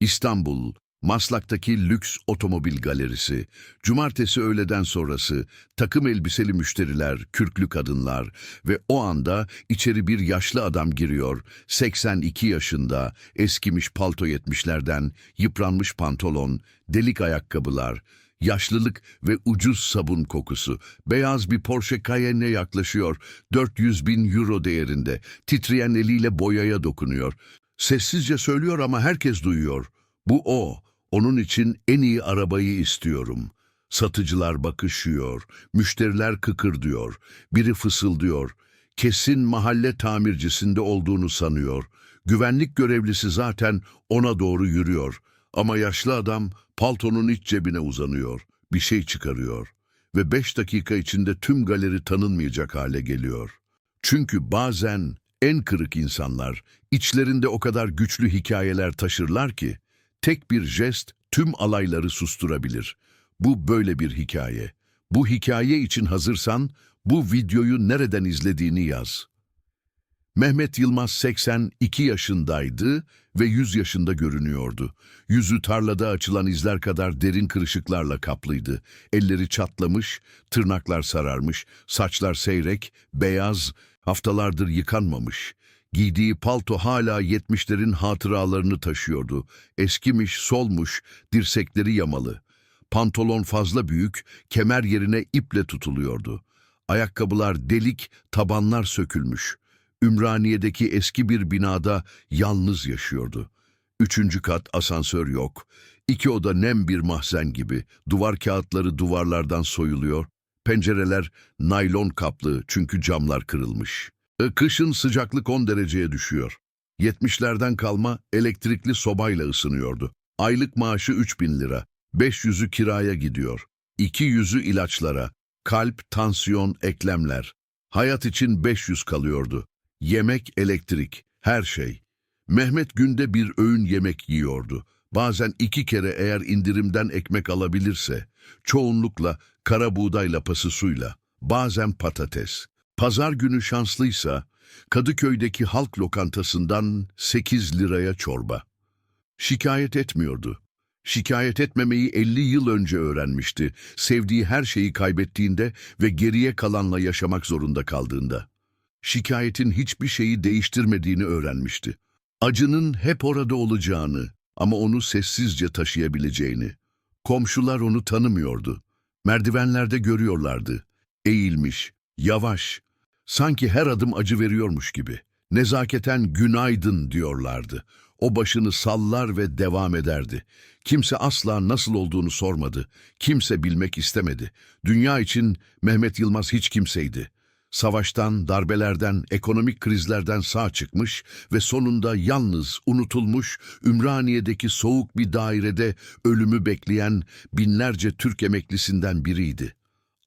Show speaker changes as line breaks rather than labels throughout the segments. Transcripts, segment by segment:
İstanbul, Maslak'taki lüks otomobil galerisi, cumartesi öğleden sonrası takım elbiseli müşteriler, kürklü kadınlar ve o anda içeri bir yaşlı adam giriyor. 82 yaşında, eskimiş palto yetmişlerden, yıpranmış pantolon, delik ayakkabılar, yaşlılık ve ucuz sabun kokusu. Beyaz bir Porsche Cayenne yaklaşıyor, 400 bin euro değerinde, titreyen eliyle boyaya dokunuyor. Sessizce söylüyor ama herkes duyuyor. Bu o. Onun için en iyi arabayı istiyorum. Satıcılar bakışıyor, müşteriler kıkırdıyor, biri fısıldıyor. Kesin mahalle tamircisinde olduğunu sanıyor. Güvenlik görevlisi zaten ona doğru yürüyor. Ama yaşlı adam paltonun iç cebine uzanıyor, bir şey çıkarıyor. Ve beş dakika içinde tüm galeri tanınmayacak hale geliyor. Çünkü bazen en kırık insanlar içlerinde o kadar güçlü hikayeler taşırlar ki tek bir jest tüm alayları susturabilir. Bu böyle bir hikaye. Bu hikaye için hazırsan bu videoyu nereden izlediğini yaz. Mehmet Yılmaz 82 yaşındaydı ve 100 yaşında görünüyordu. Yüzü tarlada açılan izler kadar derin kırışıklarla kaplıydı. Elleri çatlamış, tırnaklar sararmış, saçlar seyrek, beyaz, haftalardır yıkanmamış. Giydiği palto hala yetmişlerin hatıralarını taşıyordu. Eskimiş, solmuş, dirsekleri yamalı. Pantolon fazla büyük, kemer yerine iple tutuluyordu. Ayakkabılar delik, tabanlar sökülmüş. Ümraniye'deki eski bir binada yalnız yaşıyordu. Üçüncü kat asansör yok. İki oda nem bir mahzen gibi. Duvar kağıtları duvarlardan soyuluyor. Pencereler naylon kaplı çünkü camlar kırılmış. E, Kışın sıcaklık 10 dereceye düşüyor. 70'lerden kalma elektrikli sobayla ısınıyordu. Aylık maaşı 3000 lira. 500'ü kiraya gidiyor. 200'ü ilaçlara. Kalp, tansiyon, eklemler. Hayat için 500 kalıyordu. Yemek, elektrik, her şey. Mehmet günde bir öğün yemek yiyordu. Bazen iki kere eğer indirimden ekmek alabilirse. Çoğunlukla kara buğday lapası suyla. Bazen patates. Pazar günü şanslıysa Kadıköy'deki halk lokantasından 8 liraya çorba. Şikayet etmiyordu. Şikayet etmemeyi 50 yıl önce öğrenmişti. Sevdiği her şeyi kaybettiğinde ve geriye kalanla yaşamak zorunda kaldığında. Şikayetin hiçbir şeyi değiştirmediğini öğrenmişti. Acının hep orada olacağını ama onu sessizce taşıyabileceğini. Komşular onu tanımıyordu. Merdivenlerde görüyorlardı. Eğilmiş, yavaş, sanki her adım acı veriyormuş gibi. Nezaketen günaydın diyorlardı. O başını sallar ve devam ederdi. Kimse asla nasıl olduğunu sormadı. Kimse bilmek istemedi. Dünya için Mehmet Yılmaz hiç kimseydi. Savaştan, darbelerden, ekonomik krizlerden sağ çıkmış ve sonunda yalnız, unutulmuş, Ümraniye'deki soğuk bir dairede ölümü bekleyen binlerce Türk emeklisinden biriydi.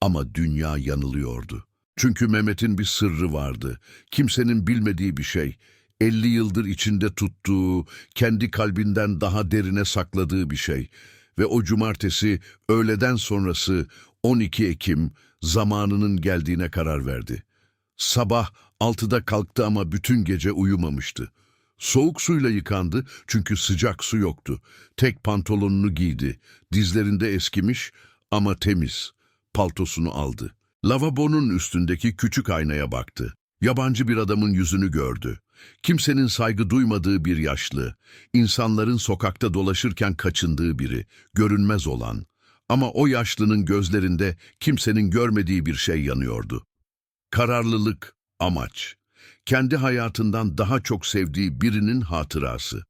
Ama dünya yanılıyordu. Çünkü Mehmet'in bir sırrı vardı. Kimsenin bilmediği bir şey. 50 yıldır içinde tuttuğu, kendi kalbinden daha derine sakladığı bir şey. Ve o cumartesi öğleden sonrası 12 Ekim zamanının geldiğine karar verdi. Sabah 6'da kalktı ama bütün gece uyumamıştı. Soğuk suyla yıkandı çünkü sıcak su yoktu. Tek pantolonunu giydi. Dizlerinde eskimiş ama temiz. Paltosunu aldı. Lavabonun üstündeki küçük aynaya baktı. Yabancı bir adamın yüzünü gördü. Kimsenin saygı duymadığı bir yaşlı, insanların sokakta dolaşırken kaçındığı biri, görünmez olan. Ama o yaşlının gözlerinde kimsenin görmediği bir şey yanıyordu. Kararlılık, amaç. Kendi hayatından daha çok sevdiği birinin hatırası.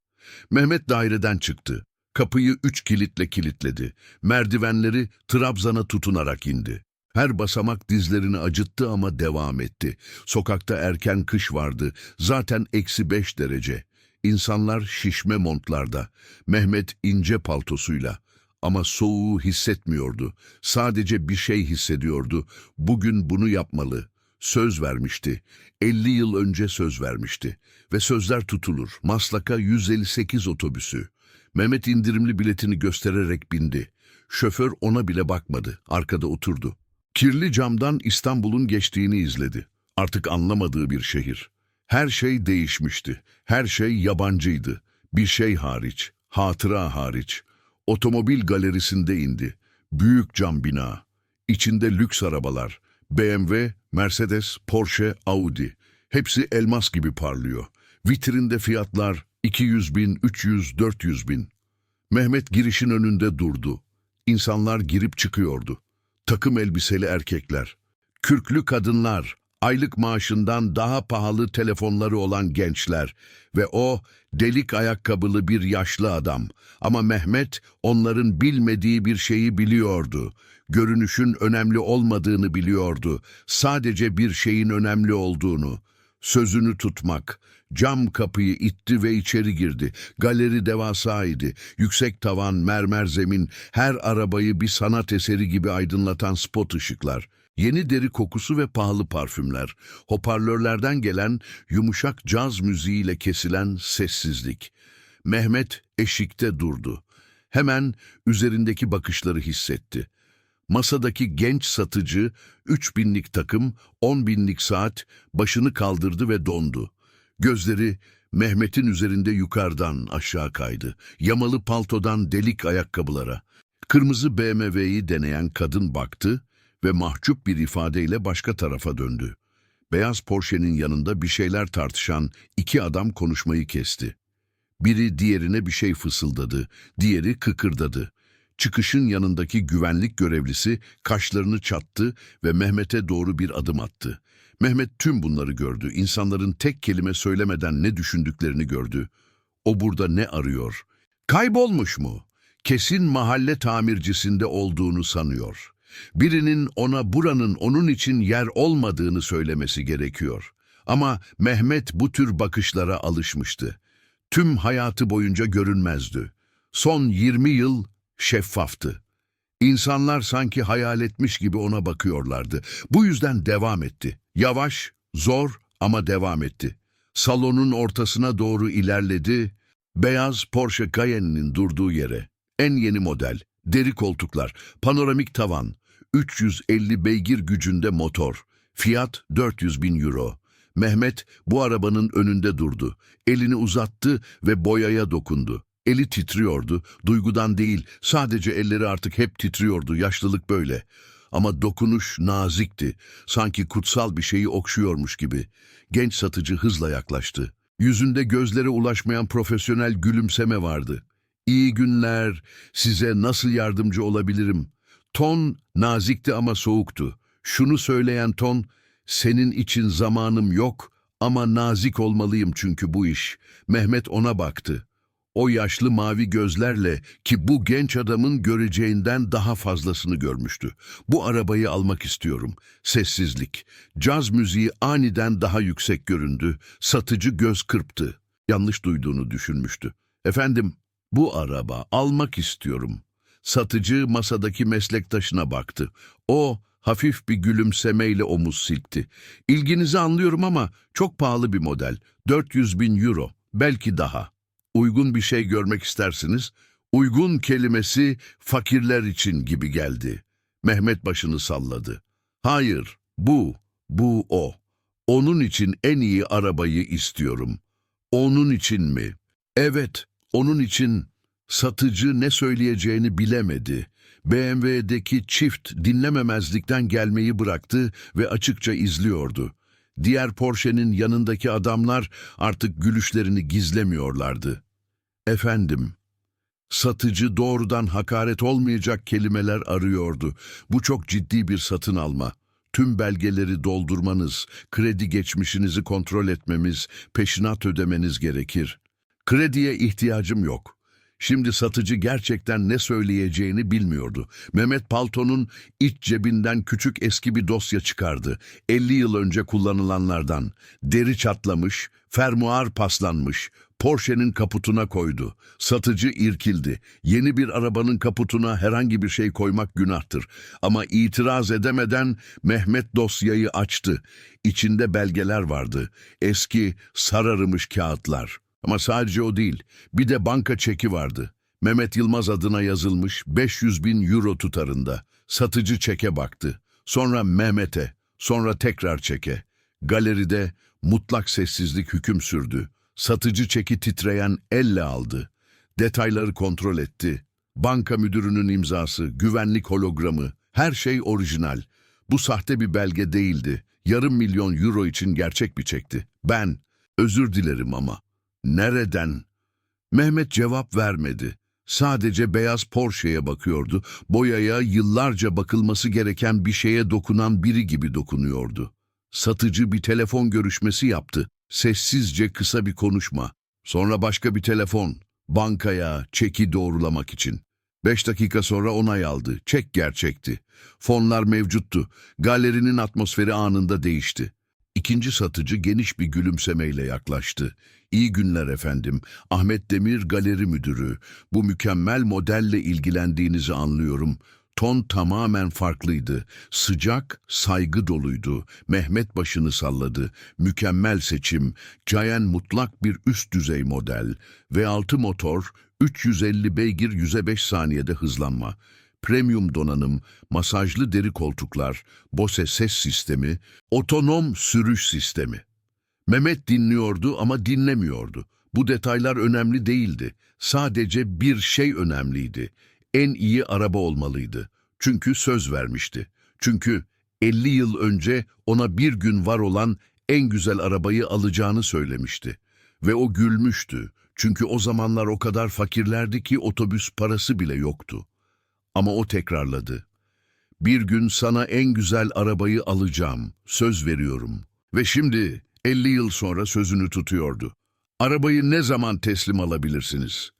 Mehmet daireden çıktı. Kapıyı üç kilitle kilitledi. Merdivenleri Trabzan'a tutunarak indi. Her basamak dizlerini acıttı ama devam etti. Sokakta erken kış vardı. Zaten eksi beş derece. İnsanlar şişme montlarda. Mehmet ince paltosuyla. Ama soğuğu hissetmiyordu. Sadece bir şey hissediyordu. Bugün bunu yapmalı. Söz vermişti. 50 yıl önce söz vermişti. Ve sözler tutulur. Maslak'a 158 otobüsü. Mehmet indirimli biletini göstererek bindi. Şoför ona bile bakmadı. Arkada oturdu. Kirli camdan İstanbul'un geçtiğini izledi. Artık anlamadığı bir şehir. Her şey değişmişti. Her şey yabancıydı. Bir şey hariç. hatıra hariç. Otomobil galerisinde indi. Büyük cam bina. İçinde lüks arabalar. BMW, Mercedes, Porsche, Audi. Hepsi elmas gibi parlıyor. Vitrinde fiyatlar 200 bin, 300, 400 bin. Mehmet girişin önünde durdu. İnsanlar girip çıkıyordu. Takım elbiseli erkekler. Kürklü kadınlar, aylık maaşından daha pahalı telefonları olan gençler ve o delik ayakkabılı bir yaşlı adam. Ama Mehmet onların bilmediği bir şeyi biliyordu. Görünüşün önemli olmadığını biliyordu. Sadece bir şeyin önemli olduğunu. Sözünü tutmak. Cam kapıyı itti ve içeri girdi. Galeri devasaydı. Yüksek tavan, mermer zemin, her arabayı bir sanat eseri gibi aydınlatan spot ışıklar. Yeni deri kokusu ve pahalı parfümler. Hoparlörlerden gelen yumuşak caz müziğiyle kesilen sessizlik. Mehmet eşikte durdu. Hemen üzerindeki bakışları hissetti. Masadaki genç satıcı, üç binlik takım, on binlik saat, başını kaldırdı ve dondu. Gözleri Mehmet'in üzerinde yukarıdan aşağı kaydı. Yamalı paltodan delik ayakkabılara. Kırmızı BMW'yi deneyen kadın baktı ve mahcup bir ifadeyle başka tarafa döndü. Beyaz Porsche'nin yanında bir şeyler tartışan iki adam konuşmayı kesti. Biri diğerine bir şey fısıldadı, diğeri kıkırdadı. Çıkışın yanındaki güvenlik görevlisi kaşlarını çattı ve Mehmet'e doğru bir adım attı. Mehmet tüm bunları gördü. İnsanların tek kelime söylemeden ne düşündüklerini gördü. O burada ne arıyor? Kaybolmuş mu? Kesin mahalle tamircisinde olduğunu sanıyor. Birinin ona buranın onun için yer olmadığını söylemesi gerekiyor. Ama Mehmet bu tür bakışlara alışmıştı. Tüm hayatı boyunca görünmezdi. Son 20 yıl şeffaftı. İnsanlar sanki hayal etmiş gibi ona bakıyorlardı. Bu yüzden devam etti. Yavaş, zor ama devam etti. Salonun ortasına doğru ilerledi. Beyaz Porsche Cayenne'nin durduğu yere. En yeni model, deri koltuklar, panoramik tavan, 350 beygir gücünde motor. Fiyat 400 bin euro. Mehmet bu arabanın önünde durdu. Elini uzattı ve boyaya dokundu. Eli titriyordu, duygudan değil, sadece elleri artık hep titriyordu, yaşlılık böyle. Ama dokunuş nazikti, sanki kutsal bir şeyi okşuyormuş gibi. Genç satıcı hızla yaklaştı. Yüzünde gözlere ulaşmayan profesyonel gülümseme vardı. İyi günler, size nasıl yardımcı olabilirim? Ton nazikti ama soğuktu. Şunu söyleyen ton, senin için zamanım yok ama nazik olmalıyım çünkü bu iş. Mehmet ona baktı. O yaşlı mavi gözlerle ki bu genç adamın göreceğinden daha fazlasını görmüştü. Bu arabayı almak istiyorum. Sessizlik. Caz müziği aniden daha yüksek göründü. Satıcı göz kırptı. Yanlış duyduğunu düşünmüştü. Efendim, bu araba almak istiyorum. Satıcı masadaki meslektaşına baktı. O hafif bir gülümsemeyle omuz silkti. İlginizi anlıyorum ama çok pahalı bir model. 400 bin euro, belki daha. Uygun bir şey görmek istersiniz. Uygun kelimesi fakirler için gibi geldi. Mehmet başını salladı. Hayır, bu, bu o. Onun için en iyi arabayı istiyorum. Onun için mi? Evet, onun için satıcı ne söyleyeceğini bilemedi. BMW'deki çift dinlememezlikten gelmeyi bıraktı ve açıkça izliyordu. Diğer Porsche'nin yanındaki adamlar artık gülüşlerini gizlemiyorlardı. Efendim, satıcı doğrudan hakaret olmayacak kelimeler arıyordu. Bu çok ciddi bir satın alma. Tüm belgeleri doldurmanız, kredi geçmişinizi kontrol etmemiz, peşinat ödemeniz gerekir. Krediye ihtiyacım yok. Şimdi satıcı gerçekten ne söyleyeceğini bilmiyordu. Mehmet paltonun iç cebinden küçük eski bir dosya çıkardı. 50 yıl önce kullanılanlardan. Deri çatlamış, fermuar paslanmış. Porsche'nin kaputuna koydu. Satıcı irkildi. Yeni bir arabanın kaputuna herhangi bir şey koymak günahtır. Ama itiraz edemeden Mehmet dosyayı açtı. İçinde belgeler vardı. Eski, sararımış kağıtlar. Ama sadece o değil, bir de banka çeki vardı. Mehmet Yılmaz adına yazılmış 500 bin euro tutarında. Satıcı çeke baktı. Sonra Mehmet'e, sonra tekrar çeke. Galeride mutlak sessizlik hüküm sürdü. Satıcı çeki titreyen elle aldı. Detayları kontrol etti. Banka müdürünün imzası, güvenlik hologramı, her şey orijinal. Bu sahte bir belge değildi. Yarım milyon euro için gerçek bir çekti. Ben, özür dilerim ama. Nereden? Mehmet cevap vermedi. Sadece beyaz Porsche'ye bakıyordu. Boyaya yıllarca bakılması gereken bir şeye dokunan biri gibi dokunuyordu. Satıcı bir telefon görüşmesi yaptı. Sessizce kısa bir konuşma. Sonra başka bir telefon. Bankaya, çeki doğrulamak için. Beş dakika sonra onay aldı. Çek gerçekti. Fonlar mevcuttu. Galerinin atmosferi anında değişti. İkinci satıcı geniş bir gülümsemeyle yaklaştı. İyi günler efendim. Ahmet Demir galeri müdürü. Bu mükemmel modelle ilgilendiğinizi anlıyorum. Ton tamamen farklıydı. Sıcak, saygı doluydu. Mehmet başını salladı. Mükemmel seçim. Cayenne mutlak bir üst düzey model. V6 motor, 350 beygir 105 saniyede hızlanma. Premium donanım, masajlı deri koltuklar, Bose ses sistemi, otonom sürüş sistemi. Mehmet dinliyordu ama dinlemiyordu. Bu detaylar önemli değildi. Sadece bir şey önemliydi. En iyi araba olmalıydı. Çünkü söz vermişti. Çünkü 50 yıl önce ona bir gün var olan en güzel arabayı alacağını söylemişti. Ve o gülmüştü. Çünkü o zamanlar o kadar fakirlerdi ki otobüs parası bile yoktu. Ama o tekrarladı. Bir gün sana en güzel arabayı alacağım, söz veriyorum. Ve şimdi 50 yıl sonra sözünü tutuyordu. Arabayı ne zaman teslim alabilirsiniz?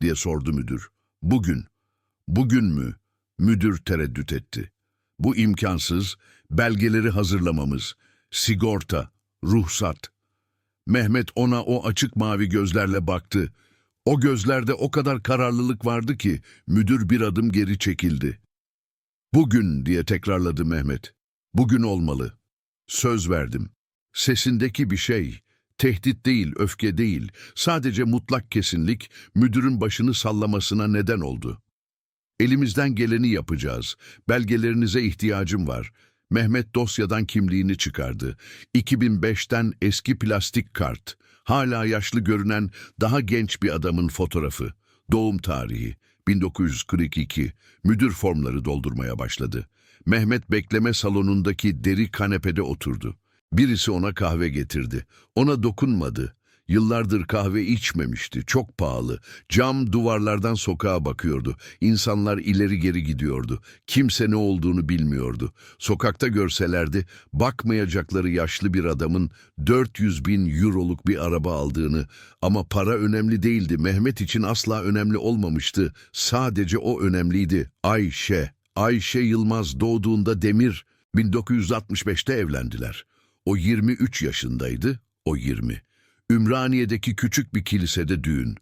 diye sordu müdür. Bugün. Bugün mü? Müdür tereddüt etti. Bu imkansız, belgeleri hazırlamamız, sigorta, ruhsat. Mehmet ona o açık mavi gözlerle baktı. O gözlerde o kadar kararlılık vardı ki müdür bir adım geri çekildi. Bugün diye tekrarladı Mehmet. Bugün olmalı. Söz verdim. Sesindeki bir şey, tehdit değil, öfke değil, sadece mutlak kesinlik müdürün başını sallamasına neden oldu. Elimizden geleni yapacağız. Belgelerinize ihtiyacım var. Mehmet dosyadan kimliğini çıkardı. 2005'ten eski plastik kart. Hala yaşlı görünen daha genç bir adamın fotoğrafı. Doğum tarihi 1942. Müdür formları doldurmaya başladı. Mehmet bekleme salonundaki deri kanepede oturdu. Birisi ona kahve getirdi. Ona dokunmadı. Yıllardır kahve içmemişti. Çok pahalı. Cam duvarlardan sokağa bakıyordu. İnsanlar ileri geri gidiyordu. Kimse ne olduğunu bilmiyordu. Sokakta görselerdi bakmayacakları yaşlı bir adamın 400 bin euroluk bir araba aldığını ama para önemli değildi. Mehmet için asla önemli olmamıştı. Sadece o önemliydi. Ayşe. Ayşe Yılmaz doğduğunda Demir 1965'te evlendiler. O 23 yaşındaydı, o 20. Ümraniye'deki küçük bir kilisede düğün.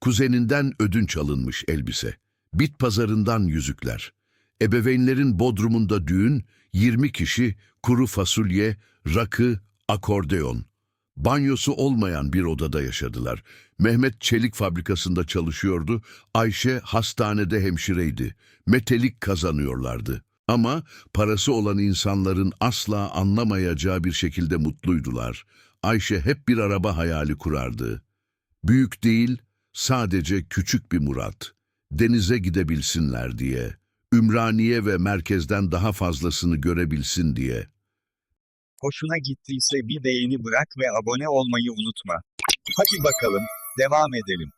Kuzeninden ödünç alınmış elbise. Bit pazarından yüzükler. Ebeveynlerin bodrumunda düğün, 20 kişi, kuru fasulye, rakı, akordeon. Banyosu olmayan bir odada yaşadılar. Mehmet çelik fabrikasında çalışıyordu, Ayşe hastanede hemşireydi. Metelik kazanıyorlardı. Ama parası olan insanların asla anlamayacağı bir şekilde mutluydular. Ayşe hep bir araba hayali kurardı. Büyük değil, sadece küçük bir murat. Denize gidebilsinler diye. Ümraniye ve merkezden daha fazlasını görebilsin diye.
Hoşuna gittiyse bir beğeni bırak ve abone olmayı unutma. Hadi bakalım, devam edelim.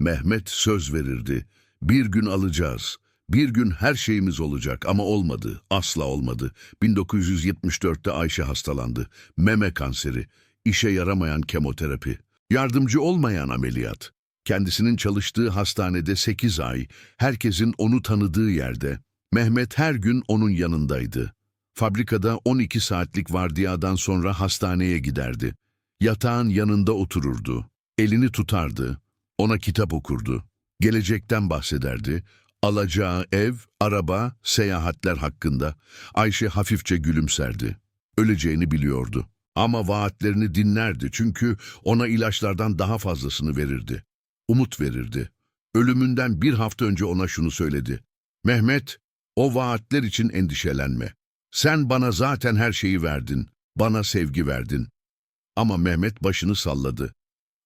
Mehmet söz verirdi. Bir gün alacağız. Bir gün her şeyimiz olacak ama olmadı. Asla olmadı. 1974'te Ayşe hastalandı. Meme kanseri. işe yaramayan kemoterapi. Yardımcı olmayan ameliyat. Kendisinin çalıştığı hastanede 8 ay, herkesin onu tanıdığı yerde. Mehmet her gün onun yanındaydı. Fabrikada 12 saatlik vardiyadan sonra hastaneye giderdi. Yatağın yanında otururdu. Elini tutardı. Ona kitap okurdu. Gelecekten bahsederdi. Alacağı ev, araba, seyahatler hakkında. Ayşe hafifçe gülümserdi. Öleceğini biliyordu. Ama vaatlerini dinlerdi çünkü ona ilaçlardan daha fazlasını verirdi. Umut verirdi. Ölümünden bir hafta önce ona şunu söyledi. Mehmet, o vaatler için endişelenme. Sen bana zaten her şeyi verdin. Bana sevgi verdin. Ama Mehmet başını salladı.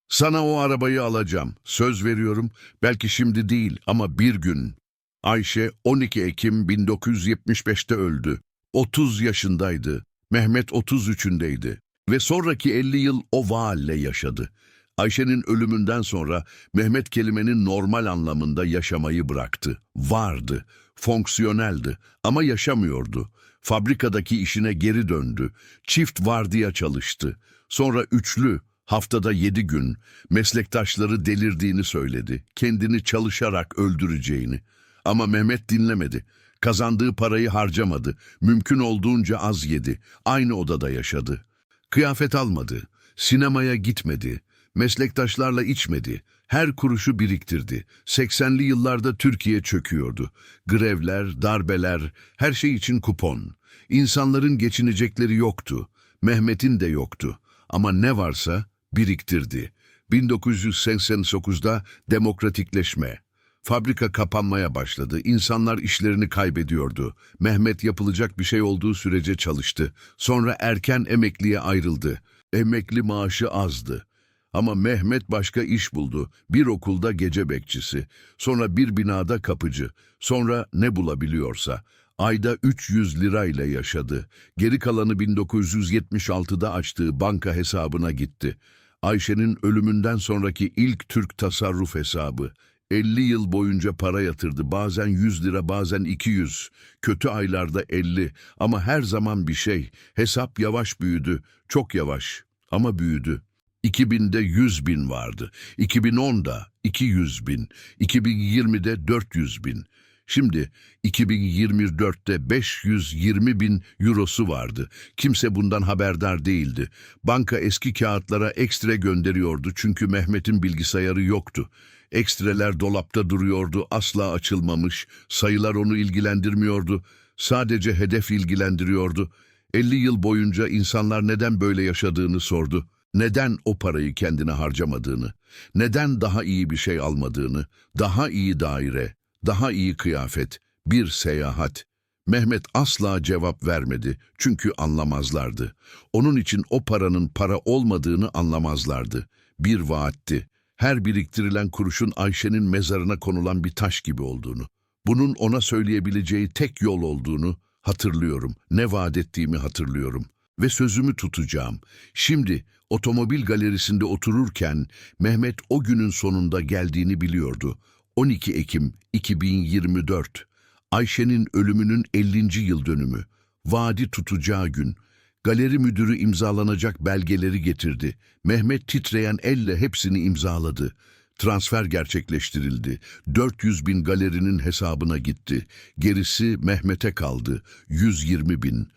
Sana o arabayı alacağım. Söz veriyorum. Belki şimdi değil ama bir gün. Ayşe 12 Ekim 1975'te öldü. 30 yaşındaydı. Mehmet 33'ündeydi. Ve sonraki 50 yıl o vaalle yaşadı. Ayşe'nin ölümünden sonra Mehmet kelimenin normal anlamında yaşamayı bıraktı. Vardı, fonksiyoneldi ama yaşamıyordu. Fabrikadaki işine geri döndü. Çift vardiya çalıştı. Sonra üçlü, haftada yedi gün, meslektaşları delirdiğini söyledi. Kendini çalışarak öldüreceğini. Ama Mehmet dinlemedi. Kazandığı parayı harcamadı. Mümkün olduğunca az yedi. Aynı odada yaşadı. Kıyafet almadı. Sinemaya gitmedi. Meslektaşlarla içmedi. Her kuruşu biriktirdi. 80'li yıllarda Türkiye çöküyordu. Grevler, darbeler, her şey için kupon. İnsanların geçinecekleri yoktu. Mehmet'in de yoktu. Ama ne varsa biriktirdi. 1989'da demokratikleşme. Fabrika kapanmaya başladı. İnsanlar işlerini kaybediyordu. Mehmet yapılacak bir şey olduğu sürece çalıştı. Sonra erken emekliye ayrıldı. Emekli maaşı azdı. Ama Mehmet başka iş buldu. Bir okulda gece bekçisi, sonra bir binada kapıcı, sonra ne bulabiliyorsa. Ayda 300 lirayla yaşadı. Geri kalanı 1976'da açtığı banka hesabına gitti. Ayşe'nin ölümünden sonraki ilk Türk tasarruf hesabı. 50 yıl boyunca para yatırdı. Bazen 100 lira, bazen 200. Kötü aylarda 50 ama her zaman bir şey. Hesap yavaş büyüdü, çok yavaş ama büyüdü. 2000'de 100 bin vardı. 2010'da 200 bin. 2020'de 400 bin. Şimdi 2024'te 520 bin eurosu vardı. Kimse bundan haberdar değildi. Banka eski kağıtlara ekstra gönderiyordu çünkü Mehmet'in bilgisayarı yoktu. Ekstreler dolapta duruyordu, asla açılmamış. Sayılar onu ilgilendirmiyordu. Sadece hedef ilgilendiriyordu. 50 yıl boyunca insanlar neden böyle yaşadığını sordu. Neden o parayı kendine harcamadığını, neden daha iyi bir şey almadığını, daha iyi daire, daha iyi kıyafet, bir seyahat. Mehmet asla cevap vermedi çünkü anlamazlardı. Onun için o paranın para olmadığını anlamazlardı. Bir vaatti. Her biriktirilen kuruşun Ayşe'nin mezarına konulan bir taş gibi olduğunu. Bunun ona söyleyebileceği tek yol olduğunu hatırlıyorum. Ne vaat ettiğimi hatırlıyorum. Ve sözümü tutacağım. Şimdi otomobil galerisinde otururken Mehmet o günün sonunda geldiğini biliyordu. 12 Ekim 2024. Ayşe'nin ölümünün 50. yıl dönümü. Vaadi tutacağı gün. Galeri müdürü imzalanacak belgeleri getirdi. Mehmet titreyen elle hepsini imzaladı. Transfer gerçekleştirildi. 400 bin galerinin hesabına gitti. Gerisi Mehmet'e kaldı. 120 bin.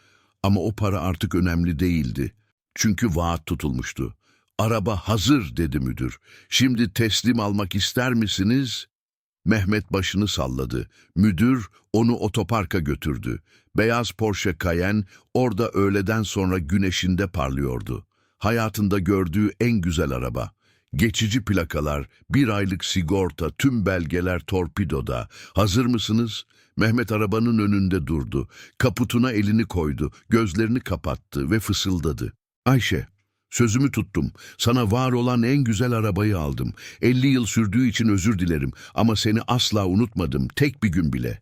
Ama o para artık önemli değildi. Çünkü vaat tutulmuştu. Araba hazır dedi müdür. Şimdi teslim almak ister misiniz? Mehmet başını salladı. Müdür onu otoparka götürdü. Beyaz Porsche Cayenne orada öğleden sonra güneşinde parlıyordu. Hayatında gördüğü en güzel araba. Geçici plakalar, bir aylık sigorta, tüm belgeler torpidoda. Hazır mısınız? Mehmet arabanın önünde durdu. Kaputuna elini koydu, gözlerini kapattı ve fısıldadı. Ayşe, sözümü tuttum. Sana var olan en güzel arabayı aldım. 50 yıl sürdüğü için özür dilerim ama seni asla unutmadım, tek bir gün bile.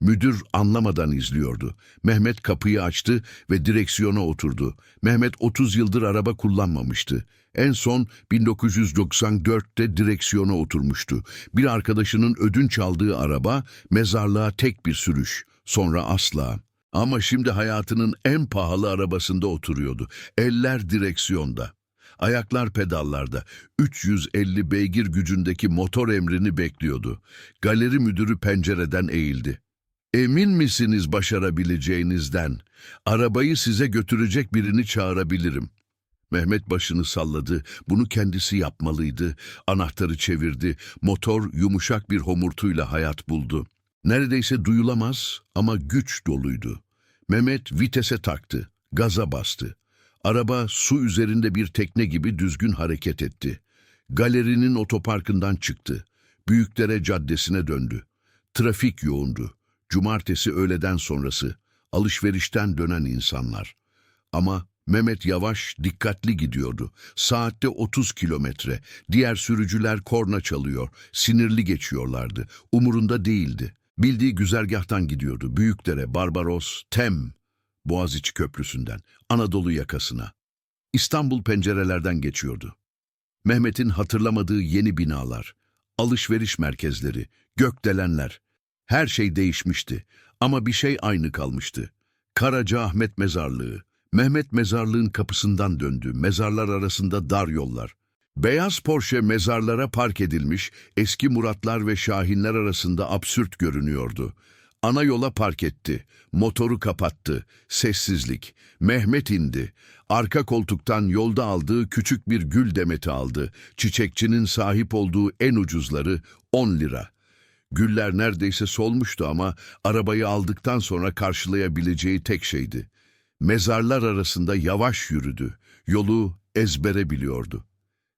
Müdür anlamadan izliyordu. Mehmet kapıyı açtı ve direksiyona oturdu. Mehmet 30 yıldır araba kullanmamıştı. En son 1994'te direksiyona oturmuştu. Bir arkadaşının ödünç aldığı araba, mezarlığa tek bir sürüş. Sonra asla. Ama şimdi hayatının en pahalı arabasında oturuyordu. Eller direksiyonda. Ayaklar pedallarda. 350 beygir gücündeki motor emrini bekliyordu. Galeri müdürü pencereden eğildi. Emin misiniz başarabileceğinizden? Arabayı size götürecek birini çağırabilirim. Mehmet başını salladı. Bunu kendisi yapmalıydı. Anahtarı çevirdi. Motor yumuşak bir homurtuyla hayat buldu. Neredeyse duyulamaz ama güç doluydu. Mehmet vitese taktı. Gaza bastı. Araba su üzerinde bir tekne gibi düzgün hareket etti. Galerinin otoparkından çıktı. Büyükdere Caddesi'ne döndü. Trafik yoğundu. Cumartesi öğleden sonrası. Alışverişten dönen insanlar. Ama Mehmet yavaş, dikkatli gidiyordu. Saatte 30 kilometre. Diğer sürücüler korna çalıyor. Sinirli geçiyorlardı. Umurunda değildi. Bildiği güzergahtan gidiyordu. Büyükdere, Barbaros, Tem, Boğaziçi Köprüsü'nden, Anadolu yakasına. İstanbul pencerelerden geçiyordu. Mehmet'in hatırlamadığı yeni binalar, alışveriş merkezleri, gökdelenler. Her şey değişmişti ama bir şey aynı kalmıştı. Karaca Ahmet Mezarlığı. Mehmet mezarlığın kapısından döndü. Mezarlar arasında dar yollar. Beyaz Porsche mezarlara park edilmiş, eski Muratlar ve Şahinler arasında absürt görünüyordu. Ana yola park etti. Motoru kapattı. Sessizlik. Mehmet indi. Arka koltuktan yolda aldığı küçük bir gül demeti aldı. Çiçekçinin sahip olduğu en ucuzları 10 lira. Güller neredeyse solmuştu ama arabayı aldıktan sonra karşılayabileceği tek şeydi. Mezarlar arasında yavaş yürüdü. Yolu ezbere biliyordu.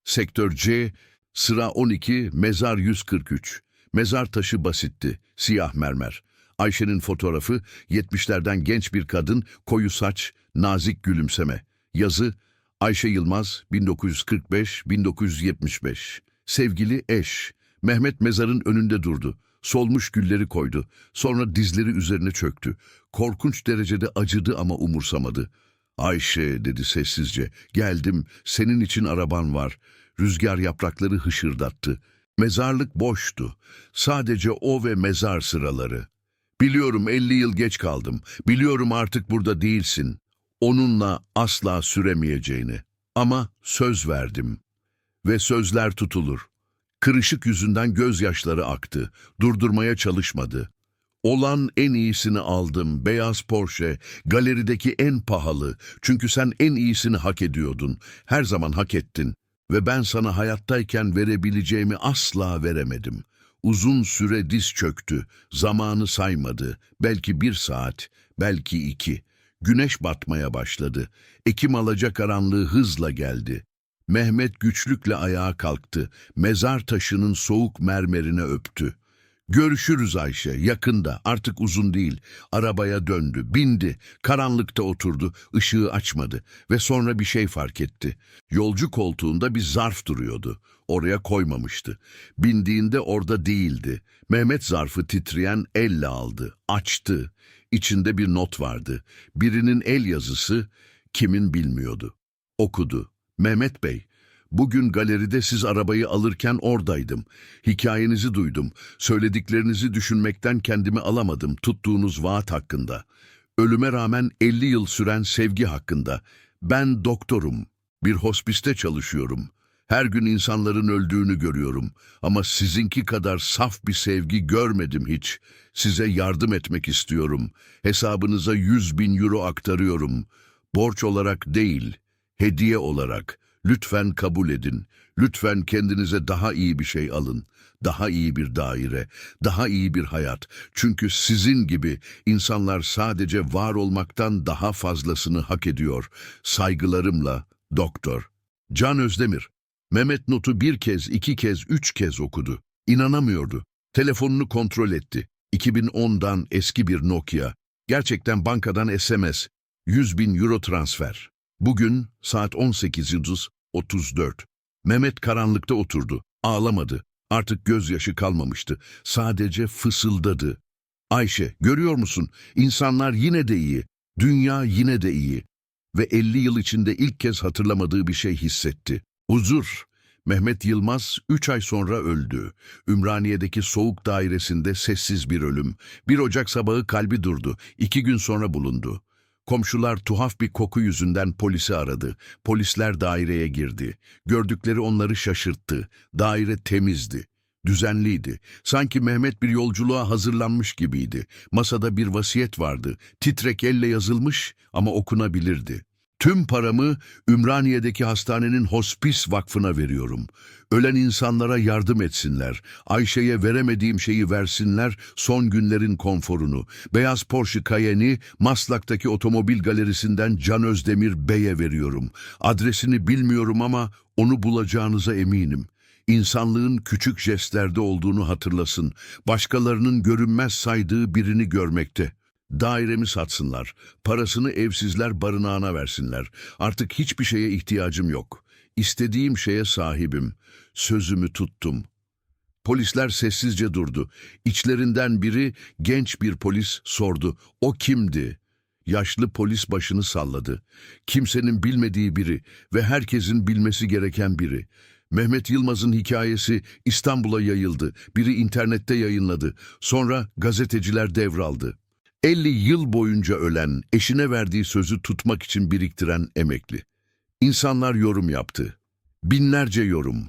Sektör C, sıra 12, mezar 143. Mezar taşı basitti, siyah mermer. Ayşe'nin fotoğrafı, 70'lerden genç bir kadın, koyu saç, nazik gülümseme. Yazı, Ayşe Yılmaz, 1945-1975. Sevgili eş, Mehmet mezarın önünde durdu. Solmuş gülleri koydu. Sonra dizleri üzerine çöktü. Korkunç derecede acıdı ama umursamadı. Ayşe dedi sessizce. Geldim, senin için araban var. Rüzgar yaprakları hışırdattı. Mezarlık boştu. Sadece o ve mezar sıraları. Biliyorum 50 yıl geç kaldım. Biliyorum artık burada değilsin. Onunla asla süremeyeceğini. Ama söz verdim. Ve sözler tutulur. Kırışık yüzünden gözyaşları aktı. Durdurmaya çalışmadı. Olan en iyisini aldım. Beyaz Porsche, galerideki en pahalı. Çünkü sen en iyisini hak ediyordun. Her zaman hak ettin. Ve ben sana hayattayken verebileceğimi asla veremedim. Uzun süre diz çöktü. Zamanı saymadı. Belki bir saat, belki iki. Güneş batmaya başladı. Ekim alacakaranlığı hızla geldi. Mehmet güçlükle ayağa kalktı. Mezar taşının soğuk mermerine öptü. Görüşürüz Ayşe, yakında, artık uzun değil. Arabaya döndü, bindi, karanlıkta oturdu, ışığı açmadı ve sonra bir şey fark etti. Yolcu koltuğunda bir zarf duruyordu. Oraya koymamıştı. Bindiğinde orada değildi. Mehmet zarfı titreyen elle aldı, açtı. İçinde bir not vardı. Birinin el yazısı, kimin bilmiyordu. Okudu. Mehmet Bey, bugün galeride siz arabayı alırken oradaydım. Hikayenizi duydum. Söylediklerinizi düşünmekten kendimi alamadım tuttuğunuz vaat hakkında. Ölüme rağmen 50 yıl süren sevgi hakkında. Ben doktorum. Bir hospiste çalışıyorum. Her gün insanların öldüğünü görüyorum. Ama sizinki kadar saf bir sevgi görmedim hiç. Size yardım etmek istiyorum. Hesabınıza 100 bin euro aktarıyorum. Borç olarak değil, hediye olarak. Lütfen kabul edin. Lütfen kendinize daha iyi bir şey alın. Daha iyi bir daire, daha iyi bir hayat. Çünkü sizin gibi insanlar sadece var olmaktan daha fazlasını hak ediyor. Saygılarımla, Doktor. Can Özdemir. Mehmet notu bir kez, iki kez, üç kez okudu. İnanamıyordu. Telefonunu kontrol etti. 2010'dan eski bir Nokia. Gerçekten bankadan SMS. 100 bin euro transfer. Bugün saat 18.34. Mehmet karanlıkta oturdu. Ağlamadı. Artık gözyaşı kalmamıştı. Sadece fısıldadı. Ayşe, görüyor musun? İnsanlar yine de iyi. Dünya yine de iyi. Ve 50 yıl içinde ilk kez hatırlamadığı bir şey hissetti. Huzur. Mehmet Yılmaz 3 ay sonra öldü. Ümraniye'deki soğuk dairesinde sessiz bir ölüm. 1 Ocak sabahı kalbi durdu. İki gün sonra bulundu. Komşular tuhaf bir koku yüzünden polisi aradı. Polisler daireye girdi. Gördükleri onları şaşırttı. Daire temizdi. Düzenliydi. Sanki Mehmet bir yolculuğa hazırlanmış gibiydi. Masada bir vasiyet vardı. Titrek elle yazılmış ama okunabilirdi. Tüm paramı Ümraniye'deki hastanenin hospis vakfına veriyorum. Ölen insanlara yardım etsinler. Ayşe'ye veremediğim şeyi versinler, son günlerin konforunu. Beyaz Porsche Cayenne'i Maslak'taki otomobil galerisinden Can Özdemir Bey'e veriyorum. Adresini bilmiyorum ama onu bulacağınıza eminim. İnsanlığın küçük jestlerde olduğunu hatırlasın. Başkalarının görünmez saydığı birini görmekte. Dairemi satsınlar, parasını evsizler barınağına versinler. Artık hiçbir şeye ihtiyacım yok. İstediğim şeye sahibim. Sözümü tuttum. Polisler sessizce durdu. İçlerinden biri genç bir polis sordu. O kimdi? Yaşlı polis başını salladı. Kimsenin bilmediği biri ve herkesin bilmesi gereken biri. Mehmet Yılmaz'ın hikayesi İstanbul'a yayıldı. Biri internette yayınladı. Sonra gazeteciler devraldı. 50 yıl boyunca ölen, eşine verdiği sözü tutmak için biriktiren emekli. İnsanlar yorum yaptı. Binlerce yorum.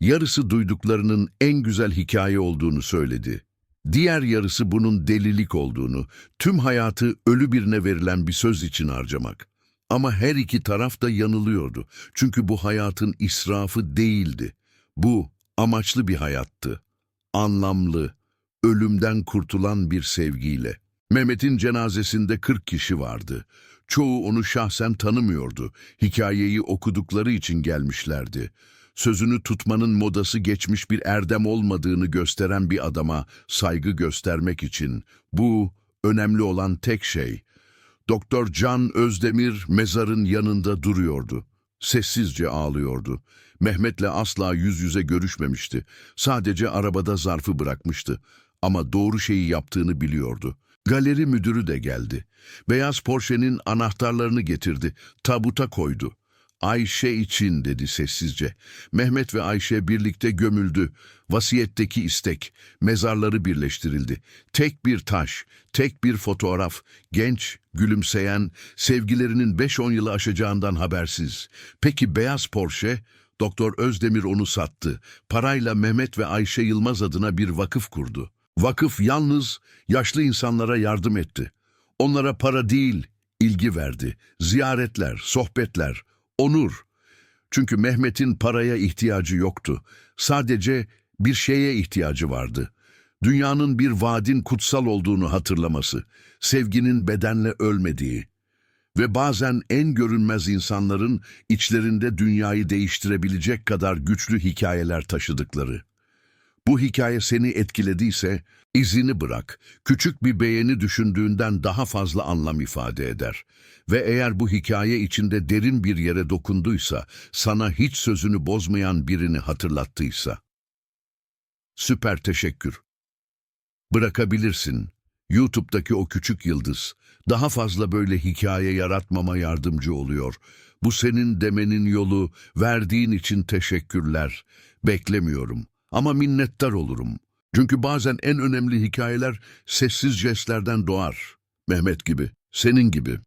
Yarısı duyduklarının en güzel hikaye olduğunu söyledi. Diğer yarısı bunun delilik olduğunu, tüm hayatı ölü birine verilen bir söz için harcamak. Ama her iki taraf da yanılıyordu. Çünkü bu hayatın israfı değildi. Bu amaçlı bir hayattı. Anlamlı, ölümden kurtulan bir sevgiyle. Mehmet'in cenazesinde 40 kişi vardı. Çoğu onu şahsen tanımıyordu. Hikayeyi okudukları için gelmişlerdi. Sözünü tutmanın modası geçmiş bir erdem olmadığını gösteren bir adama saygı göstermek için bu önemli olan tek şey. Doktor Can Özdemir mezarın yanında duruyordu. Sessizce ağlıyordu. Mehmet'le asla yüz yüze görüşmemişti. Sadece arabada zarfı bırakmıştı. Ama doğru şeyi yaptığını biliyordu. Galeri müdürü de geldi. Beyaz Porsche'nin anahtarlarını getirdi. Tabuta koydu. Ayşe için dedi sessizce. Mehmet ve Ayşe birlikte gömüldü. Vasiyetteki istek, mezarları birleştirildi. Tek bir taş, tek bir fotoğraf, genç, gülümseyen, sevgilerinin 5-10 yılı aşacağından habersiz. Peki beyaz Porsche? Doktor Özdemir onu sattı. Parayla Mehmet ve Ayşe Yılmaz adına bir vakıf kurdu. Vakıf yalnız yaşlı insanlara yardım etti. Onlara para değil, ilgi verdi. Ziyaretler, sohbetler, onur. Çünkü Mehmet'in paraya ihtiyacı yoktu. Sadece bir şeye ihtiyacı vardı. Dünyanın bir vaadin kutsal olduğunu hatırlaması, sevginin bedenle ölmediği ve bazen en görünmez insanların içlerinde dünyayı değiştirebilecek kadar güçlü hikayeler taşıdıkları. Bu hikaye seni etkilediyse izini bırak. Küçük bir beğeni düşündüğünden daha fazla anlam ifade eder. Ve eğer bu hikaye içinde derin bir yere dokunduysa, sana hiç sözünü bozmayan birini hatırlattıysa. Süper teşekkür. Bırakabilirsin. YouTube'daki o küçük yıldız daha fazla böyle hikaye yaratmama yardımcı oluyor. Bu senin demenin yolu, verdiğin için teşekkürler. Beklemiyorum ama minnettar olurum. Çünkü bazen en önemli hikayeler sessiz jestlerden doğar. Mehmet gibi, senin gibi.